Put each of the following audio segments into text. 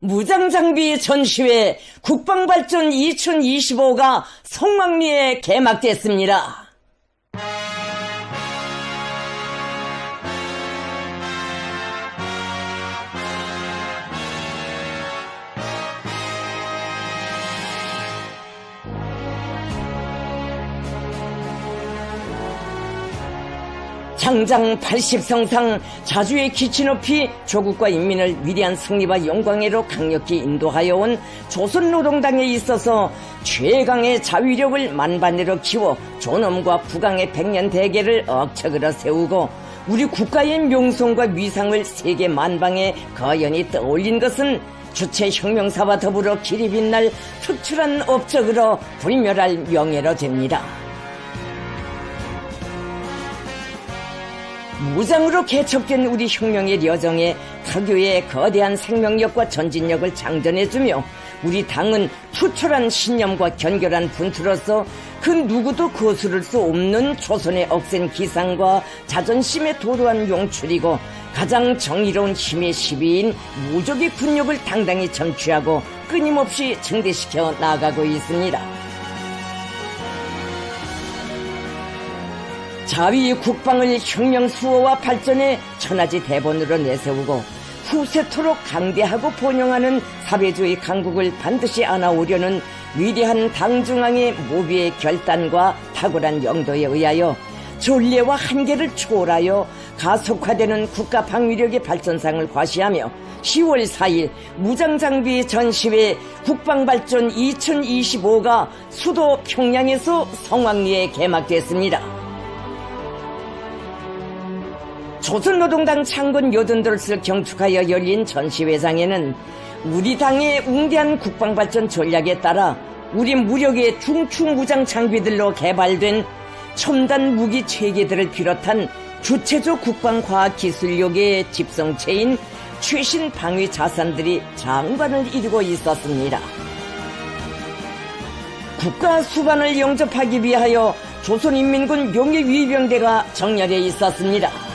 무장장비 전시회 국방발전 2025가 성황리에 개막됐습니다. 장장 80성상 자주의 기치 높이 조국과 인민을 위대한 승리와 영광으로 강력히 인도하여 온 조선노동당에 있어서 최강의 자위력을 만반으로 키워 존엄과 부강의 백년 대계를 억척으로 세우고 우리 국가의 명성과 위상을 세계 만방에 거연히 떠올린 것은 주체 혁명사와 더불어 길이 빛날 특출한 업적으로 불멸할 명예로 됩니다. 무장으로 개척된 우리 혁명의 여정에 타교의 거대한 생명력과 전진력을 장전해주며 우리 당은 투철한 신념과 견결한 분투로서 그 누구도 거스를 수 없는 조선의 억센 기상과 자존심에 도도한 용출이고 가장 정의로운 힘의 시비인 무적의 군력을 당당히 점취하고 끊임없이 증대시켜 나가고 있습니다. 자위 국방을 혁명 수호와 발전의 천하지 대본으로 내세우고 후세토록 강대하고 번영하는 사회주의 강국을 반드시 안아오려는 위대한 당중앙의 모비의 결단과 탁월한 영도에 의하여 전례와 한계를 초월하여 가속화되는 국가 방위력의 발전상을 과시하며 10월 4일 무장장비 전시회 국방발전 2025가 수도 평양에서 성황리에 개막됐습니다. 조선노동당 창건 여든들을 경축하여 열린 전시회장에는 우리 당의 웅대한 국방발전 전략에 따라 우리 무력의 중추무장 장비들로 개발된 첨단 무기 체계들을 비롯한 주체적 국방과학기술력의 집성체인 최신 방위 자산들이 장관을 이루고 있었습니다. 국가 수반을 영접하기 위하여 조선인민군 용의위병대가 정렬해 있었습니다.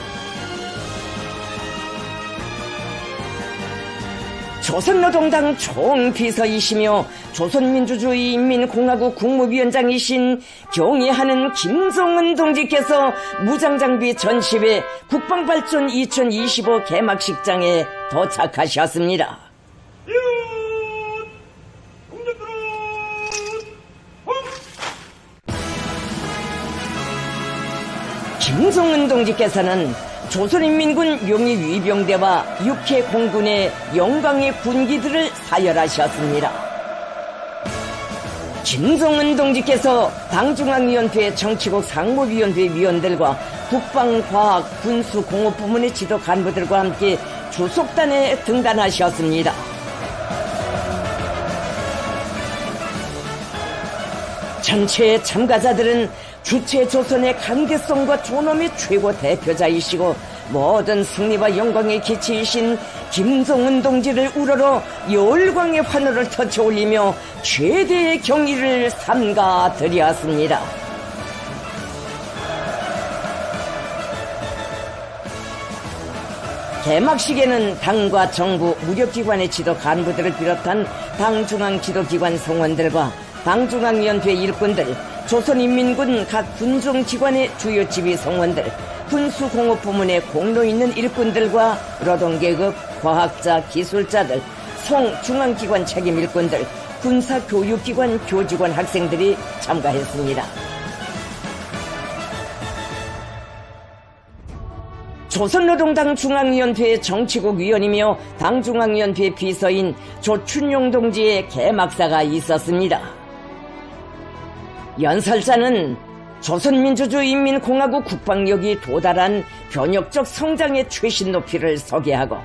조선노동당 총비서이시며 조선민주주의인민공화국 국무위원장이신 경의하는 김성은 동지께서 무장장비 전시회 국방발전 2025 개막식장에 도착하셨습니다. 김성은 동지께서는 조선인민군 용의위병대와 육해 공군의 영광의 군기들을 사열하셨습니다. 김성은 동지께서 당중앙위원회 정치국 상무위원회 위원들과 국방과학 군수공업부문의 지도 간부들과 함께 주속단에 등단하셨습니다. 전체 참가자들은 주체 조선의 강대성과 존엄의 최고 대표자이시고 모든 승리와 영광의 기치이신 김성은 동지를 우러러 열광의 환호를 터쳐올리며 최대의 경의를 삼가 드리었습니다. 개막식에는 당과 정부, 무력기관의 지도 간부들을 비롯한 당 중앙 지도기관 성원들과 당 중앙위원회 일꾼들, 조선인민군 각 군종기관의 주요 지휘 성원들, 군수공업 부문의 공로 있는 일꾼들과 노동계급, 과학자, 기술자들, 송 중앙기관 책임 일꾼들, 군사교육기관 교직원 학생들이 참가했습니다. 조선노동당 중앙위원회 정치국 위원이며 당중앙위원회 비서인 조춘용 동지의 개막사가 있었습니다. 연설자는 조선민주주의인민공화국 국방력이 도달한 변혁적 성장의 최신 높이를 소개하고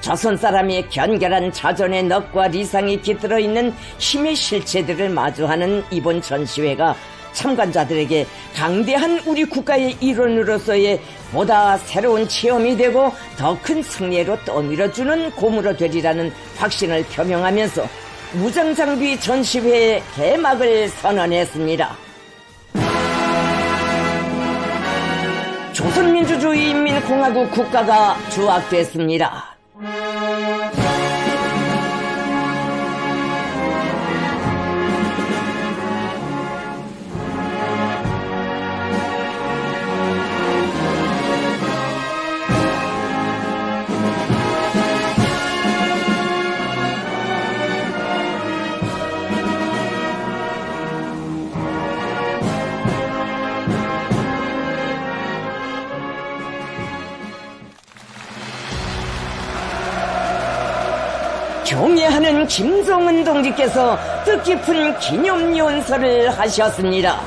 조선 사람의 견결한 자존의 넉과 리상이 깃들어 있는 힘의 실체들을 마주하는 이번 전시회가 참관자들에게 강대한 우리 국가의 일원으로서의 보다 새로운 체험이 되고 더 큰 승리로 떠밀어주는 고무로 되리라는 확신을 표명하면서 무장장비 전시회의 개막을 선언했습니다. 조선민주주의인민공화국 국가가 조악됐습니다. 경애하는 김성은 동지께서 뜻깊은 기념 연설을 하셨습니다.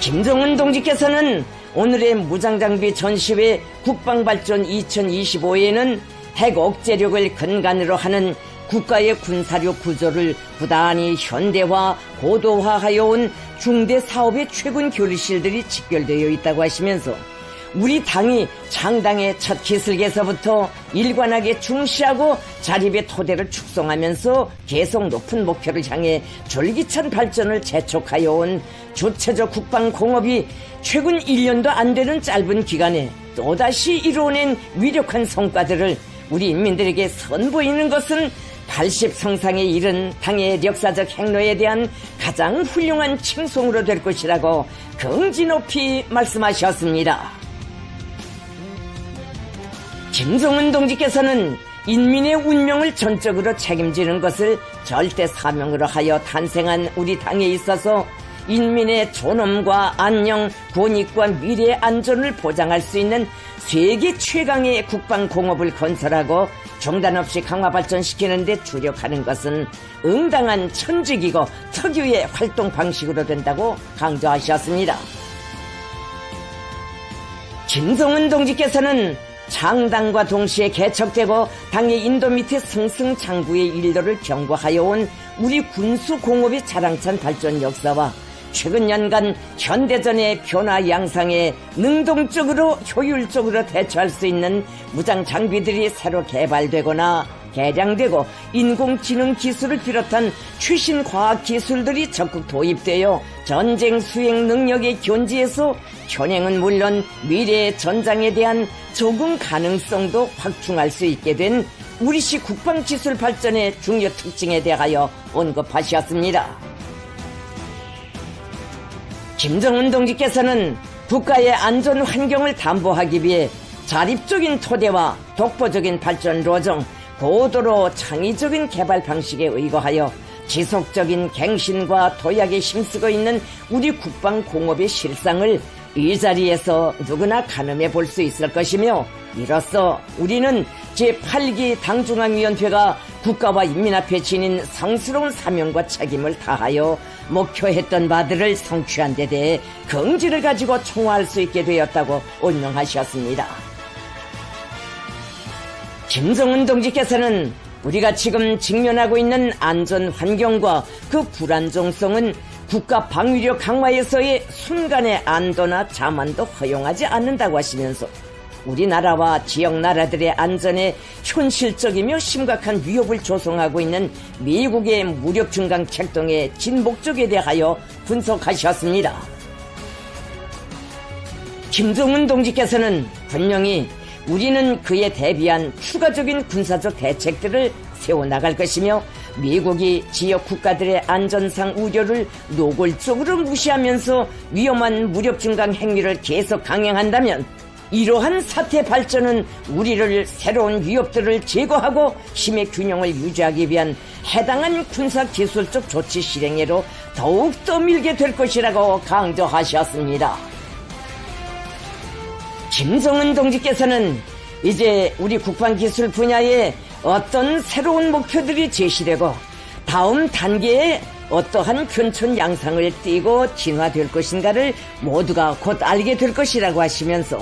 김정은 동지께서는 오늘의 무장장비 전시회 국방발전 2025에는 핵 억제력을 근간으로 하는 국가의 군사력 구조를 부단히 현대화, 고도화하여 온 중대 사업의 최근 교리실들이 집결되어 있다고 하시면서 우리 당이 창당의 첫 기슬에서부터 일관하게 중시하고 자립의 토대를 축성하면서 계속 높은 목표를 향해 졸기찬 발전을 재촉하여 온 주체적 국방공업이 최근 1년도 안 되는 짧은 기간에 또다시 이루어낸 위력한 성과들을 우리 인민들에게 선보이는 것은 80 성상에 이른 당의 역사적 행로에 대한 가장 훌륭한 칭송으로 될 것이라고 긍지 높이 말씀하셨습니다. 김종은 동지께서는 인민의 운명을 전적으로 책임지는 것을 절대 사명으로 하여 탄생한 우리 당에 있어서 인민의 존엄과 안녕, 권익과 미래의 안전을 보장할 수 있는 세계 최강의 국방공업을 건설하고 중단 없이 강화 발전시키는 데 주력하는 것은 응당한 천직이고 특유의 활동 방식으로 된다고 강조하셨습니다. 김성은 동지께서는 창당과 동시에 개척되고 당의 인도 밑에 승승장구의 일도를 경고하여 온 우리 군수공업의 자랑찬 발전 역사와 최근 년간 현대전의 변화 양상에 능동적으로 효율적으로 대처할 수 있는 무장 장비들이 새로 개발되거나 개량되고 인공지능 기술을 비롯한 최신 과학 기술들이 적극 도입되어 전쟁 수행 능력의 견지에서 현행은 물론 미래의 전장에 대한 적응 가능성도 확충할 수 있게 된 우리시 국방기술 발전의 중요 특징에 대하여 언급하셨습니다. 김정은 동지께서는 국가의 안전 환경을 담보하기 위해 자립적인 토대와 독보적인 발전 로정, 고도로 창의적인 개발 방식에 의거하여 지속적인 갱신과 도약에 힘쓰고 있는 우리 국방공업의 실상을 이 자리에서 누구나 가늠해 볼 수 있을 것이며 이로써 우리는 제8기 당중앙위원회가 국가와 인민 앞에 지닌 성스러운 사명과 책임을 다하여 목표했던 바들을 성취한 데 대해 긍지를 가지고 총화할 수 있게 되었다고 운명하셨습니다. 김정은 동지께서는 우리가 지금 직면하고 있는 안전 환경과 그 불안정성은 국가 방위력 강화에서의 순간의 안도나 자만도 허용하지 않는다고 하시면서 우리나라와 지역 나라들의 안전에 현실적이며 심각한 위협을 조성하고 있는 미국의 무력 증강 책동의 진목적에 대하여 분석하셨습니다. 김정은 동지께서는 분명히 우리는 그에 대비한 추가적인 군사적 대책들을 세워나갈 것이며 미국이 지역 국가들의 안전상 우려를 노골적으로 무시하면서 위험한 무력 증강 행위를 계속 강행한다면 이러한 사태 발전은 우리를 새로운 위협들을 제거하고 힘의 균형을 유지하기 위한 해당한 군사 기술적 조치 실행에로 더욱 떠밀게 될 것이라고 강조하셨습니다. 김성은 동지께서는 이제 우리 국방기술 분야에 어떤 새로운 목표들이 제시되고 다음 단계에 어떠한 근촌 양상을 띠고 진화될 것인가를 모두가 곧 알게 될 것이라고 하시면서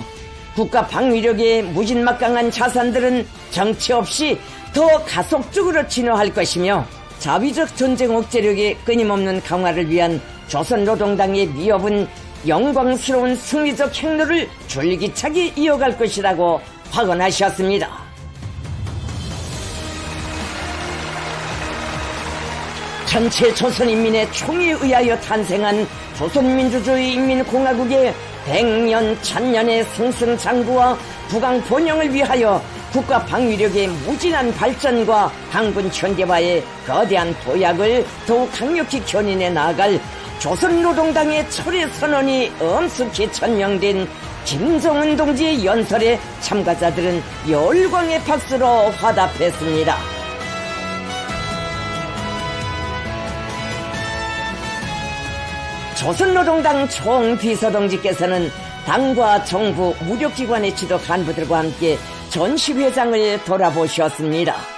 국가 방위력의 무진막강한 자산들은 정치 없이 더 가속적으로 진화할 것이며 자위적 전쟁 억제력의 끊임없는 강화를 위한 조선노동당의 위협은 영광스러운 승리적 행로를 줄기차게 이어갈 것이라고 확언하셨습니다. 전체 조선인민의 총에 의하여 탄생한 조선민주주의 인민공화국의 백년 천년의 승승장구와 부강 번영을 위하여 국가 방위력의 무진한 발전과 강군 현대화의 거대한 도약을 더욱 강력히 견인해 나아갈 조선노동당의 철의 선언이 엄숙히 천명된 김정은 동지의 연설에 참가자들은 열광의 박수로 화답했습니다. 조선노동당 총비서동지께서는 당과 정부, 무력기관의 지도 간부들과 함께 전시회장을 돌아보셨습니다.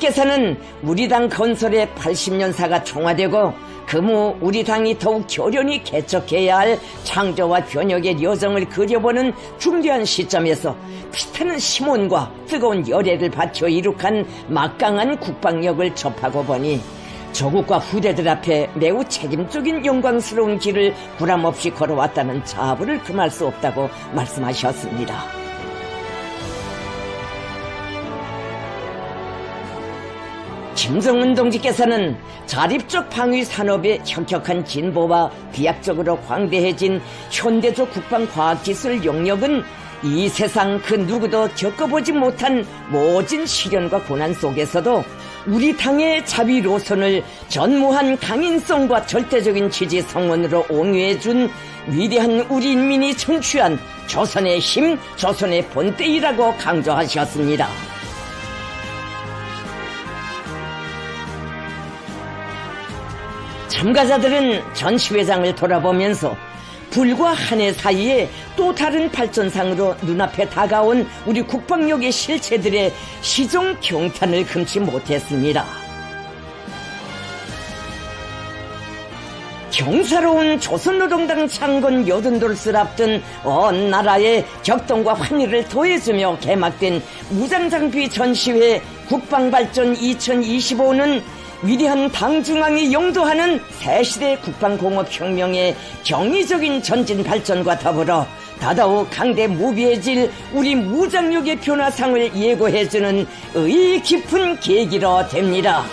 동지께서는 우리 당 건설의 80년사가 총화되고 그무 우리 당이 더욱 결연히 개척해야 할 창조와 변혁의 여정을 그려보는 중대한 시점에서 피타는 시몬과 뜨거운 열애를 바쳐 이룩한 막강한 국방력을 접하고 보니 조국과 후대들 앞에 매우 책임적인 영광스러운 길을 부람없이 걸어왔다는 자부를 금할 수 없다고 말씀하셨습니다. 김정은 동지께서는 자립적 방위 산업의 혁혁한 진보와 비약적으로 광대해진 현대적 국방과학기술 영역은 이 세상 그 누구도 겪어보지 못한 모진 시련과 고난 속에서도 우리 당의 자비로선을 전무한 강인성과 절대적인 지지 성원으로 옹유해준 위대한 우리 인민이 청취한 조선의 힘, 조선의 본때이라고 강조하셨습니다. 참가자들은 전시회장을 돌아보면서 불과 한 해 사이에 또 다른 발전상으로 눈앞에 다가온 우리 국방력의 실체들의 시종 경탄을 금치 못했습니다. 경사로운 조선노동당 창건 여든돌을 앞둔 언 나라의 격동과 환희를 더해주며 개막된 무장장비 전시회 국방발전 2025는 위대한 당중앙이 영도하는 새시대 국방공업혁명의 경이적인 전진 발전과 더불어 다다오 강대 무비해질 우리 무장력의 변화상을 예고해주는 의의 깊은 계기로 됩니다.